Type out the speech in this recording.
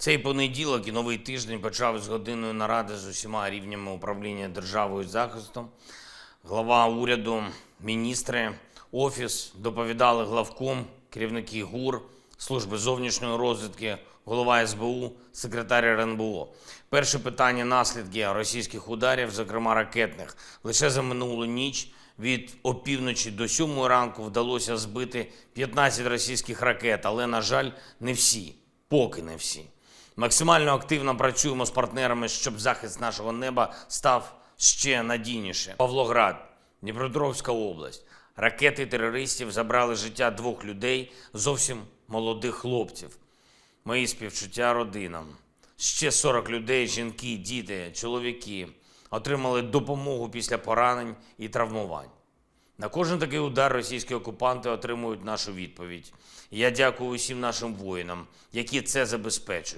Цей понеділок і новий тиждень почав з годинної наради з усіма рівнями управління державою захистом. Глава уряду, міністри, офіс доповідали главком, керівники ГУР, служби зовнішньої розвідки, голова СБУ, секретар РНБО. Перше питання наслідки російських ударів, зокрема ракетних. Лише за минулу ніч від опівночі до сьомої ранку вдалося збити 15 російських ракет, але, на жаль, не всі, поки не всі. Максимально активно працюємо з партнерами, щоб захист нашого неба став ще надійніше. Павлоград, Дніпропетровська область. Ракети терористів забрали життя двох людей, зовсім молодих хлопців. Мої співчуття родинам. Ще 40 людей, жінки, діти, чоловіки отримали допомогу після поранень і травмувань. На кожен такий удар російські окупанти отримують нашу відповідь. Я дякую усім нашим воїнам, які це забезпечують.